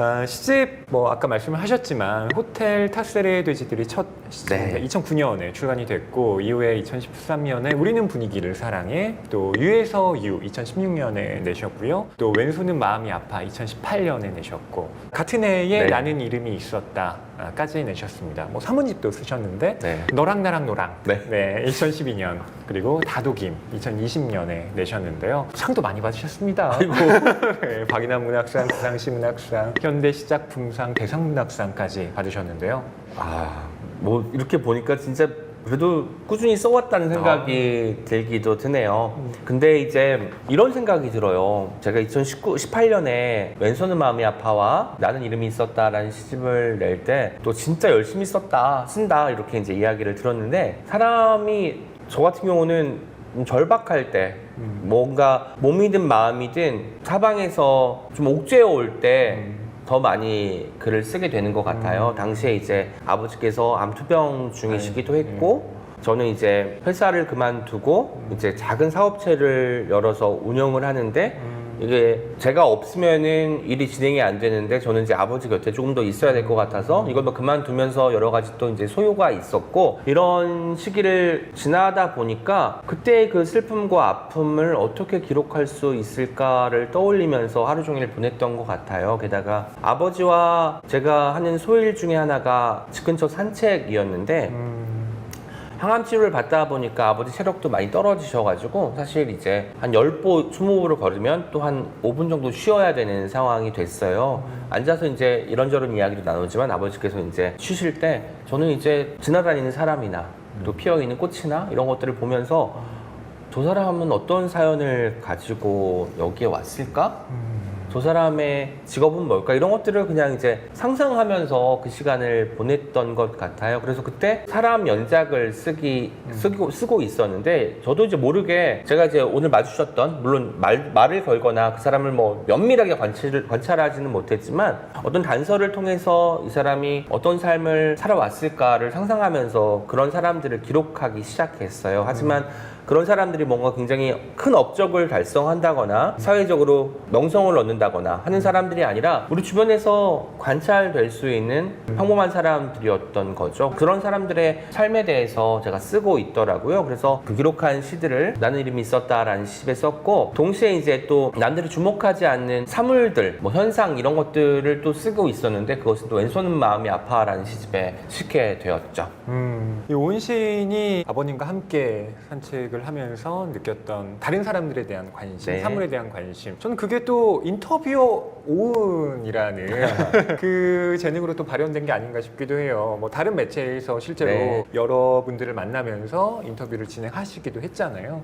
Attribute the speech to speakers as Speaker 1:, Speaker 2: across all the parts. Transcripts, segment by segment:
Speaker 1: 아, 시집 뭐 아까 말씀을 하셨지만 호텔 타스레 돼지들이 첫 시집입니다.
Speaker 2: 네.
Speaker 1: 2009년에 출간이 됐고 이후에 2013년에 우리는 분위기를 사랑해 또 유에서 유 2016년에 내셨고요. 또 왼손은 마음이 아파 2018년에 내셨고 같은 해에
Speaker 2: 네.
Speaker 1: 나는 이름이 있었다 까지 내셨습니다. 뭐 사문집도 쓰셨는데
Speaker 2: 네.
Speaker 1: 너랑 나랑 너랑
Speaker 2: 네.
Speaker 1: 네, 2012년 그리고 다도김 2020년에 내셨는데요. 상도 많이 받으셨습니다.
Speaker 2: 아이고.
Speaker 1: 네, 박인환 문학상, 기상시 문학상, 현대 시작 품상, 대상문학상까지 받으셨는데요.
Speaker 2: 아, 뭐 이렇게 보니까 진짜 그래도 꾸준히 써왔다는 생각이 들기도 드네요. 근데 이제 이런 생각이 들어요. 제가 2019, 18년에 왼손은 마음이 아파와 나는 이름이 있었다라는 시집을 낼 때 또 진짜 열심히 썼다, 쓴다 이렇게 이제 이야기를 들었는데 사람이 저 같은 경우는 좀 절박할 때 뭔가 몸이든 마음이든 사방에서 좀 옥죄어 올때 더 많이 글을 쓰게 되는 것 같아요. 당시에 이제 아버지께서 암투병 중이시기도 했고, 저는 이제 회사를 그만두고 이제 작은 사업체를 열어서 운영을 하는데 이게 제가 없으면은 일이 진행이 안 되는데 저는 이제 아버지 곁에 조금 더 있어야 될 것 같아서 이걸 뭐 그만두면서 여러 가지 또 이제 소요가 있었고 이런 시기를 지나다 보니까 그때 그 슬픔과 아픔을 어떻게 기록할 수 있을까를 떠올리면서 하루 종일 보냈던 것 같아요. 게다가 아버지와 제가 하는 소일 중에 하나가 집 근처 산책이었는데 항암 치료를 받다 보니까 아버지 체력도 많이 떨어지셔가지고 사실 이제 한 10보, 20보를 걸으면 또 한 5분 정도 쉬어야 되는 상황이 됐어요. 앉아서 이제 이런저런 이야기도 나누지만 아버지께서 이제 쉬실 때 저는 이제 지나다니는 사람이나 또 피어있는 꽃이나 이런 것들을 보면서 저 사람은 어떤 사연을 가지고 여기에 왔을까? 저 사람의 직업은 뭘까? 이런 것들을 그냥 이제 상상하면서 그 시간을 보냈던 것 같아요. 그래서 그때 사람 연작을 쓰기, 쓰고, 쓰고 있었는데, 저도 이제 모르게 제가 이제 오늘 마주쳤던, 물론 말, 말을 걸거나 그 사람을 뭐 면밀하게 관찰을, 관찰하지는 못했지만, 어떤 단서를 통해서 이 사람이 어떤 삶을 살아왔을까를 상상하면서 그런 사람들을 기록하기 시작했어요. 하지만 그런 사람들이 뭔가 굉장히 큰 업적을 달성한다거나 사회적으로 명성을 얻는다거나 하는 사람들이 아니라 우리 주변에서 관찰될 수 있는 평범한 사람들이었던 거죠. 그런 사람들의 삶에 대해서 제가 쓰고 있더라고요. 그래서 그 기록한 시들을 나는 이름이 있었다라는 시집에 썼고 동시에 이제 또 남들이 주목하지 않는 사물들, 뭐 현상 이런 것들을 또 쓰고 있었는데 그것은 또 왼손은 마음이 아파라는 시집에 실게 되었죠.
Speaker 1: 음, 이 온신이 아버님과 함께 산책 을 하면서 느꼈던 다른 사람들에 대한 관심,
Speaker 2: 네.
Speaker 1: 사물에 대한 관심. 저는 그게 또 인터뷰어 오은이라는 그 재능으로 또 발현된 게 아닌가 싶기도 해요. 뭐 다른 매체에서 실제로
Speaker 2: 네.
Speaker 1: 여러분들을 만나면서 인터뷰를 진행하시기도 했잖아요.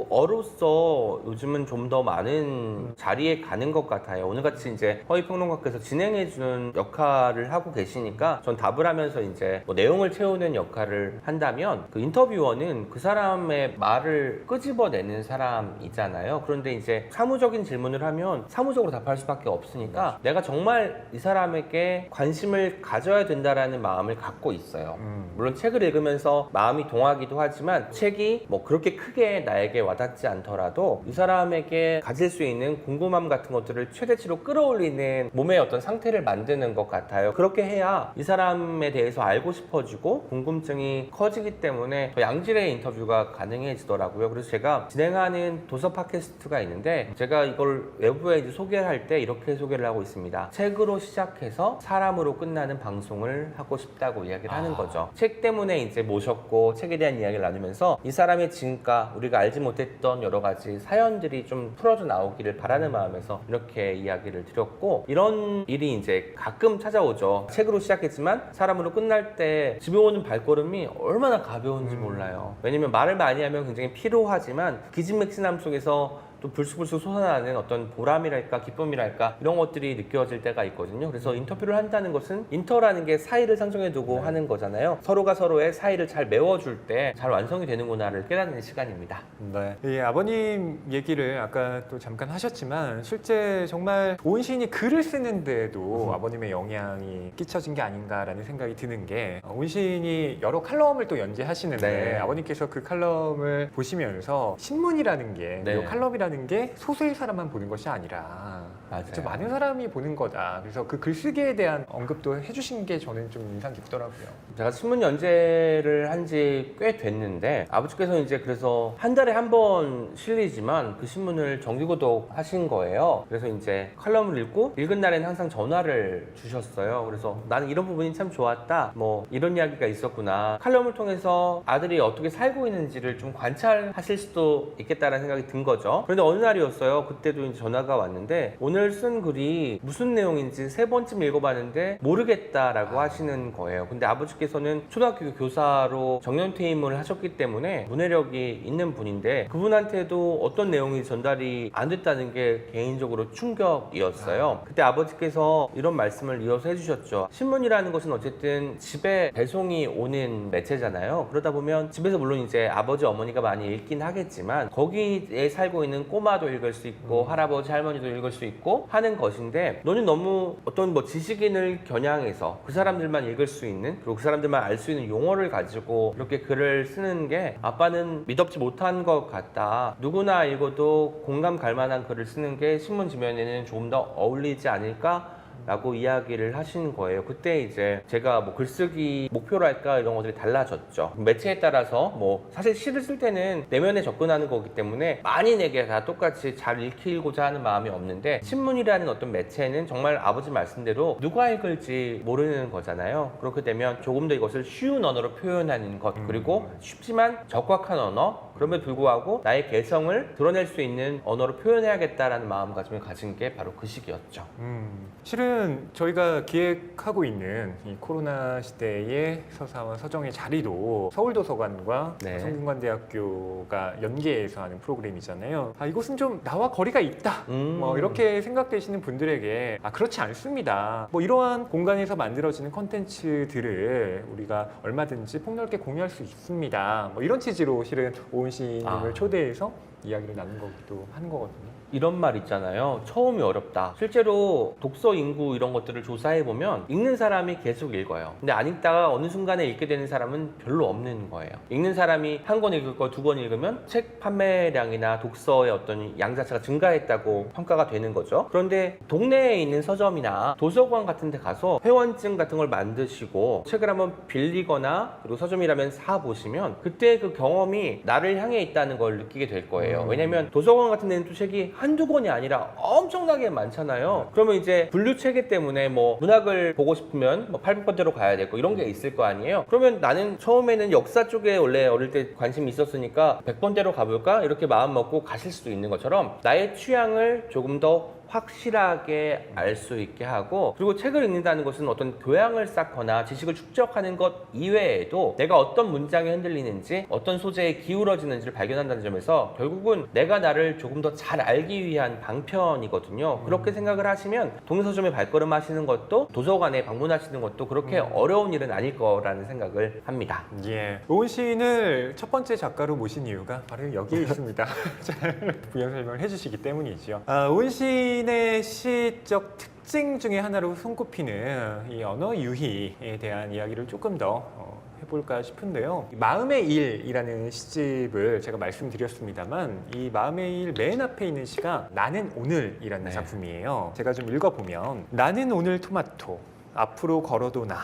Speaker 2: 인터뷰어로서 요즘은 좀 더 많은 자리에 가는 것 같아요. 오늘같이 이제 허위평론가께서 진행해주는 역할을 하고 계시니까 전 답을 하면서 이제 뭐 내용을 채우는 역할을 한다면 그 인터뷰어는 그 사람 의 말을 끄집어내는 사람이잖아요. 그런데 이제 사무적인 질문을 하면 사무적으로 답할 수밖에 없으니까 내가 정말 이 사람에게 관심을 가져야 된다라는 마음을 갖고 있어요.
Speaker 1: 음.
Speaker 2: 물론 책을 읽으면서 마음이 동하기도 하지만 책이 뭐 그렇게 크게 나에게 와닿지 않더라도 이 사람에게 가질 수 있는 궁금함 같은 것들을 최대치로 끌어올리는 몸의 어떤 상태를 만드는 것 같아요. 그렇게 해야 이 사람에 대해서 알고 싶어지고 궁금증이 커지기 때문에 더 양질의 인터뷰가 가능해지더라고요. 그래서 제가 진행하는 도서 팟캐스트가 있는데 제가 이걸 외부에 이제 소개를 할 때 이렇게 소개를 하고 있습니다. 책으로 시작해서 사람으로 끝나는 방송을 하고 싶다고 이야기를 하는
Speaker 1: 아.
Speaker 2: 거죠. 책 때문에 이제 모셨고 책에 대한 이야기를 나누면서 이 사람의 진가 우리가 알지 못했던 여러 가지 사연들이 좀 풀어져 나오기를 바라는 마음에서 이렇게 이야기를 드렸고 이런 일이 이제 가끔 찾아오죠. 책으로 시작했지만 사람으로 끝날 때 집에 오는 발걸음이 얼마나 가벼운지 몰라요. 왜냐면 말을 많이 하면 굉장히 피로하지만 기진맥진함 속에서 또 불쑥불쑥 솟아나는 어떤 보람이랄까 기쁨이랄까 이런 것들이 느껴질 때가 있거든요. 그래서 인터뷰를 한다는 것은 인터라는 게 사이를 상정해 두고 하는 거잖아요. 서로가 서로의 사이를 잘 메워줄 때 잘 완성이 되는구나를 깨닫는 시간입니다.
Speaker 1: 네. 이 아버님 얘기를 아까 또 잠깐 하셨지만 실제 정말 온신이 글을 쓰는데도
Speaker 2: 음.
Speaker 1: 아버님의 영향이 끼쳐진 게 아닌가라는 생각이 드는 게 어, 온신이 여러 칼럼을 또 연재하시는데
Speaker 2: 네.
Speaker 1: 아버님께서 그 칼럼을 보시면서 신문이라는 게
Speaker 2: 네.
Speaker 1: 이 칼럼이라는 게 소수의 사람만 보는 것이 아니라
Speaker 2: 맞아요.
Speaker 1: 좀 많은 사람이 보는 거다. 그래서 그 글쓰기에 대한 언급도 해주신 게 저는 좀 인상 깊더라고요.
Speaker 2: 제가 신문 연재를 한 지 꽤 됐는데 아버지께서 이제 그래서 한 달에 한 번 실리지만 그 신문을 정기구독 하신 거예요. 그래서 이제 칼럼을 읽고 읽은 날에는 항상 전화를 주셨어요. 그래서 나는 이런 부분이 참 좋았다. 뭐 이런 이야기가 있었구나. 칼럼을 통해서 아들이 어떻게 살고 있는지를 좀 관찰하실 수도 있겠다라는 생각이 든 거죠. 그런데 어느 날이었어요. 그때도 이제 전화가 왔는데 오늘 쓴 글이 무슨 내용인지 세 번쯤 읽어봤는데 모르겠다라고 하시는 거예요. 근데 아버지께서는 초등학교 교사로 정년퇴임을 하셨기 때문에 문해력이 있는 분인데 그분한테도 어떤 내용이 전달이 안 됐다는 게 개인적으로 충격이었어요. 그때 아버지께서 이런 말씀을 이어서 해주셨죠. 신문이라는 것은 어쨌든 집에 배송이 오는 매체잖아요. 그러다 보면 집에서 물론 이제 아버지 어머니가 많이 읽긴 하겠지만 거기에 살고 있는 꼬마도 읽을 수 있고 할아버지 할머니도 읽을 수 있고 하는 것인데 너는 너무 어떤 뭐 지식인을 겨냥해서 그 사람들만 읽을 수 있는 그리고 그 사람들만 알 수 있는 용어를 가지고 이렇게 글을 쓰는 게 아빠는 미덥지 못한 것 같다. 누구나 읽어도 공감 갈 만한 글을 쓰는 게 신문 지면에는 조금 더 어울리지 않을까? 라고 이야기를 하시는 거예요. 그때 이제 제가 뭐 글쓰기 목표랄까 이런 것들이 달라졌죠. 매체에 따라서 뭐 사실 시를 쓸 때는 내면에 접근하는 거기 때문에 만인에게 다 똑같이 잘 읽히고자 하는 마음이 없는데 신문이라는 어떤 매체는 정말 아버지 말씀대로 누가 읽을지 모르는 거잖아요. 그렇게 되면 조금 더 이것을 쉬운 언어로 표현하는 것 그리고 쉽지만 적확한 언어 그럼에도 불구하고 나의 개성을 드러낼 수 있는 언어로 표현해야겠다라는 마음가짐을 가진 게 바로 그 시기였죠.
Speaker 1: 음, 실은 저희가 기획하고 있는 이 코로나 시대의 서사와 서정의 자리도 서울도서관과
Speaker 2: 네.
Speaker 1: 성균관대학교가 연계해서 하는 프로그램이잖아요. 아, 이곳은 좀 나와 거리가 있다.
Speaker 2: 음.
Speaker 1: 뭐 이렇게 생각되시는 분들에게 아 그렇지 않습니다. 뭐 이러한 공간에서 만들어지는 컨텐츠들을 우리가 얼마든지 폭넓게 공유할 수 있습니다. 뭐 이런 취지로 실은 오은 씨님을
Speaker 2: 아.
Speaker 1: 초대해서 이야기를 나눈 거기도 하는 거거든요.
Speaker 2: 이런 말 있잖아요. 처음이 어렵다. 실제로 독서 인구 이런 것들을 조사해 보면 읽는 사람이 계속 읽어요. 근데 안 읽다가 어느 순간에 읽게 되는 사람은 별로 없는 거예요. 읽는 사람이 한 권 읽을 거 두 권 읽으면 책 판매량이나 독서의 어떤 양 자체가 증가했다고 평가가 되는 거죠. 그런데 동네에 있는 서점이나 도서관 같은 데 가서 회원증 같은 걸 만드시고 책을 한번 빌리거나 그리고 서점이라면 사 보시면 그때 그 경험이 나를 향해 있다는 걸 느끼게 될 거예요.
Speaker 1: 음.
Speaker 2: 왜냐면 도서관 같은 데는 또 책이 한두 권이 아니라 엄청나게 많잖아요. 그러면 이제 분류 체계 때문에 뭐 문학을 보고 싶으면 뭐 800번대로 가야 되고 이런 게 있을 거 아니에요. 그러면 나는 처음에는 역사 쪽에 원래 어릴 때 관심이 있었으니까 100번대로 가볼까? 이렇게 마음 먹고 가실 수도 있는 것처럼 나의 취향을 조금 더 확실하게 알 수 있게 하고 그리고 책을 읽는다는 것은 어떤 교양을 쌓거나 지식을 축적하는 것 이외에도 내가 어떤 문장에 흔들리는지 어떤 소재에 기울어지는지를 발견한다는 점에서 결국은 내가 나를 조금 더 잘 알기 위한 방편이거든요 그렇게 생각을 하시면 동서점에 발걸음 하시는 것도 도서관에 방문하시는 것도 그렇게 어려운 일은 아닐 거라는 생각을 합니다
Speaker 1: 예. 오은 시인을 첫 번째 작가로 모신 이유가 바로 여기에 있습니다. 잘 부연 설명을 해주시기 때문이죠. 아, 오은 시 인의 시적 특징 중에 하나로 손꼽히는 이 언어 유희에 대한 이야기를 조금 더 어, 해볼까 싶은데요. 이 마음의 일이라는 시집을 제가 말씀드렸습니다만 이 마음의 일 맨 앞에 있는 시가 나는 오늘이라는
Speaker 2: 네.
Speaker 1: 작품이에요. 제가 좀 읽어보면 나는 오늘 토마토 앞으로 걸어도 나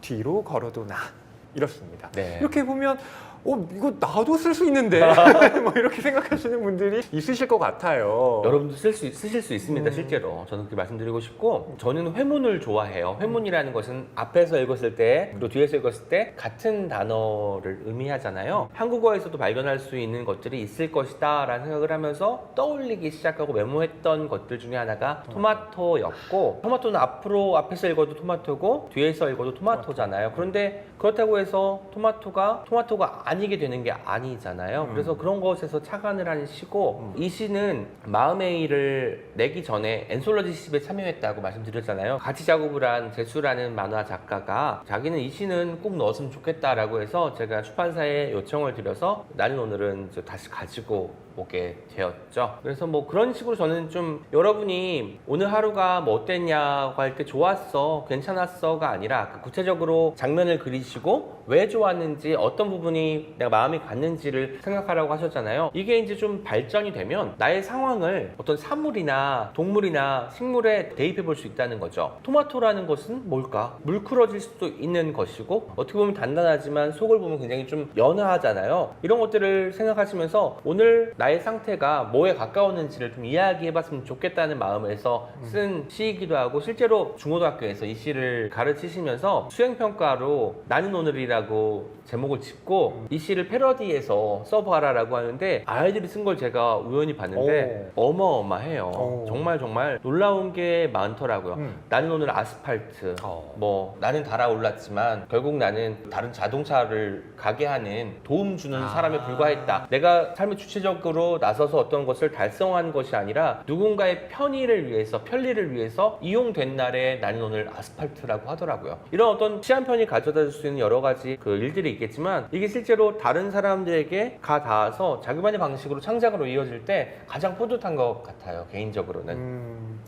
Speaker 1: 뒤로 걸어도 나 이렇습니다.
Speaker 2: 네.
Speaker 1: 이렇게 보면 어 이거 나도 쓸 수 있는데 뭐 이렇게 생각하시는 분들이 있으실 것 같아요.
Speaker 2: 여러분도 쓸 수, 쓰실 수 있습니다,
Speaker 1: 음.
Speaker 2: 실제로. 저는 그렇게 말씀드리고 싶고, 저는 회문을 좋아해요. 회문이라는 것은 앞에서 읽었을 때, 그리고 뒤에서 읽었을 때 같은 단어를 의미하잖아요. 한국어에서도 발견할 수 있는 것들이 있을 것이다, 라는 생각을 하면서 떠올리기 시작하고 메모했던 것들 중에 하나가 토마토였고, 토마토는 앞으로, 앞에서 읽어도 토마토고, 뒤에서 읽어도 토마토잖아요. 그런데 그렇다고 해서 토마토가 토마토가 아니게 되는 게 아니잖아요.
Speaker 1: 음.
Speaker 2: 그래서 그런 것에서 착안을 하는 시고 이 시는 마음의 일을 내기 전에 엔솔로지 시집에 참여했다고 말씀드렸잖아요. 같이 작업을 한 재수라는 만화 작가가 자기는 이 시는 꼭 넣었으면 좋겠다라고 해서 제가 출판사에 요청을 드려서 나는 오늘은 다시 가지고 오게 되었죠. 그래서 뭐 그런 식으로 저는 좀 여러분이 오늘 하루가 뭐 어땠냐고 할 때 좋았어, 괜찮았어가 아니라 그 구체적으로 장면을 그리시고 왜 좋았는지 어떤 부분이 내가 마음이 갔는지를 생각하라고 하셨잖아요. 이게 이제 좀 발전이 되면 나의 상황을 어떤 사물이나 동물이나 식물에 대입해 볼 수 있다는 거죠. 토마토라는 것은 뭘까? 물크러질 수도 있는 것이고 어떻게 보면 단단하지만 속을 보면 굉장히 좀 연하잖아요. 이런 것들을 생각하시면서 오늘 나의 상태가 뭐에 가까웠는지를 좀 이야기해 봤으면 좋겠다는 마음에서 쓴 시이기도 하고 실제로 중고등학교에서 이 시를 가르치시면서 수행평가로 나는 오늘이라고 제목을 짓고 이 시를 패러디해서 써봐라라고 하는데 아이들이 쓴 걸 제가 우연히 봤는데 어마어마해요.
Speaker 1: 오.
Speaker 2: 정말 정말 놀라운 게 많더라고요.
Speaker 1: 음.
Speaker 2: 나는 오늘 아스팔트,
Speaker 1: 어.
Speaker 2: 뭐 나는 달아올랐지만 결국 나는 다른 자동차를 가게 하는 도움 주는
Speaker 1: 아.
Speaker 2: 사람에 불과했다. 내가 삶의 주체적으로 나서서 어떤 것을 달성한 것이 아니라 누군가의 편의를 위해서 편리를 위해서 이용된 날에 나는 오늘 아스팔트라고 하더라고요. 이런 어떤 시한 편이 가져다 줄 수 있는 여러 가지 그 일들이 있겠지만 이게 실제로 다른 사람들에게 가 닿아서 자기만의 방식으로 창작으로 이어질 때 가장 뿌듯한 것 같아요. 개인적으로는.
Speaker 1: 음,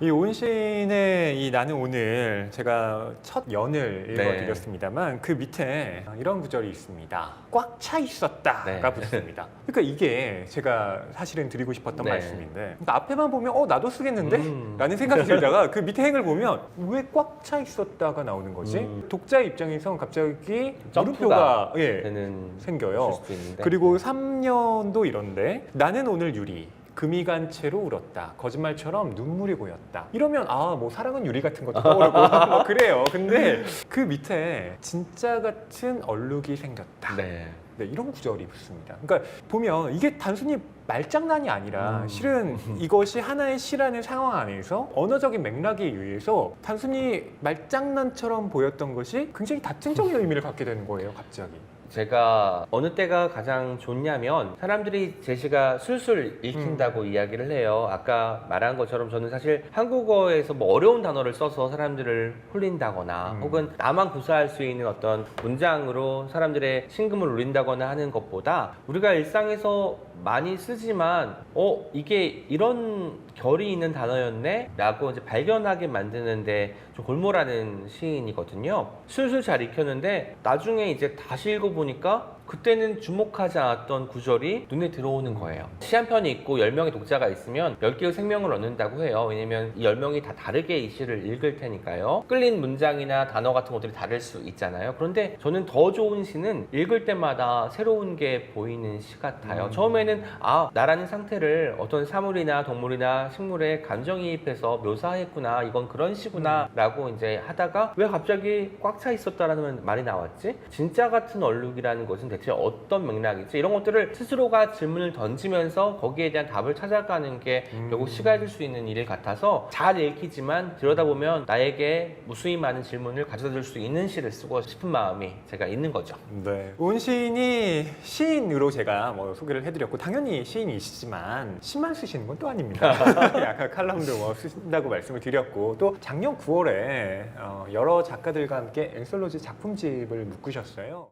Speaker 1: 이 온신의 이 나는 오늘 제가 첫 연을
Speaker 2: 네.
Speaker 1: 읽어드렸습니다만 그 밑에 이런 구절이 있습니다. 꽉 차 있었다가
Speaker 2: 네.
Speaker 1: 붙습니다. 그러니까 이게 제가 사실은 드리고 싶었던
Speaker 2: 네.
Speaker 1: 말씀인데 그러니까 앞에만 보면 어 나도 쓰겠는데?
Speaker 2: 음.
Speaker 1: 라는 생각이 들다가 그 밑에 행을 보면 왜 꽉 차 있었다가 나오는 거지?
Speaker 2: 음.
Speaker 1: 독자의 입장에선 갑자기
Speaker 2: 점프가
Speaker 1: 물음표가 예,
Speaker 2: 되는
Speaker 1: 생겨요.
Speaker 2: 있을 수도 있는데.
Speaker 1: 그리고 3년도 이런데 나는 오늘 유리 금이 간 채로 울었다 거짓말처럼 눈물이 고였다 이러면 아 뭐 사랑은 유리 같은 것도 떠오르고 뭐 그래요 근데 그 밑에 진짜 같은 얼룩이 생겼다
Speaker 2: 네.
Speaker 1: 네, 이런 구절이 붙습니다. 그러니까 보면 이게 단순히 말장난이 아니라
Speaker 2: 음.
Speaker 1: 실은 이것이 하나의 시라는 상황 안에서 언어적인 맥락에 의해서 단순히 말장난처럼 보였던 것이 굉장히 다층적인 의미를 갖게 되는 거예요, 갑자기.
Speaker 2: 제가 어느 때가 가장 좋냐면 사람들이 제시가 술술 읽힌다고 이야기를 해요. 아까 말한 것처럼 저는 사실 한국어에서 뭐 어려운 단어를 써서 사람들을 홀린다거나
Speaker 1: 음.
Speaker 2: 혹은 나만 구사할 수 있는 어떤 문장으로 사람들의 심금을 울린다거나 하는 것보다 우리가 일상에서 많이 쓰지만 어 이게 이런 결이 있는 단어였네 라고 이제 발견하게 만드는데 좀 골몰하는 시인이거든요. 술술 잘 익혔는데 나중에 이제 다시 읽어보니까 그때는 주목하지 않았던 구절이 눈에 들어오는 거예요. 시 한 편이 있고 10명의 독자가 있으면 10개의 생명을 얻는다고 해요. 왜냐면 이 10명이 다 다르게 이 시를 읽을 테니까요. 끌린 문장이나 단어 같은 것들이 다를 수 있잖아요. 그런데 저는 더 좋은 시는 읽을 때마다 새로운 게 보이는 시 같아요.
Speaker 1: 음.
Speaker 2: 처음에는 아 나라는 상태를 어떤 사물이나 동물이나 식물에 감정이입해서 묘사했구나 이건 그런 시구나 라고 이제 하다가 왜 갑자기 꽉 차 있었다라는 말이 나왔지? 진짜 같은 얼룩이라는 것은 대체 어떤 맥락이지 이런 것들을 스스로가 질문을 던지면서 거기에 대한 답을 찾아가는 게
Speaker 1: 음.
Speaker 2: 결국 시가 해줄 수 있는 일 같아서 잘 읽히지만 들여다보면 나에게 무수히 많은 질문을 가져다 줄 수 있는 시를 쓰고 싶은 마음이 제가 있는 거죠
Speaker 1: 네. 온 시인이 시인으로 제가 뭐 소개를 해드렸고 당연히 시인이시지만 시만 쓰시는 건 또 아닙니다. 아까 칼럼도 뭐 쓰신다고 말씀을 드렸고 또 작년 9월에 어, 여러 작가들과 함께 엔솔로지 작품집을 묶으셨어요.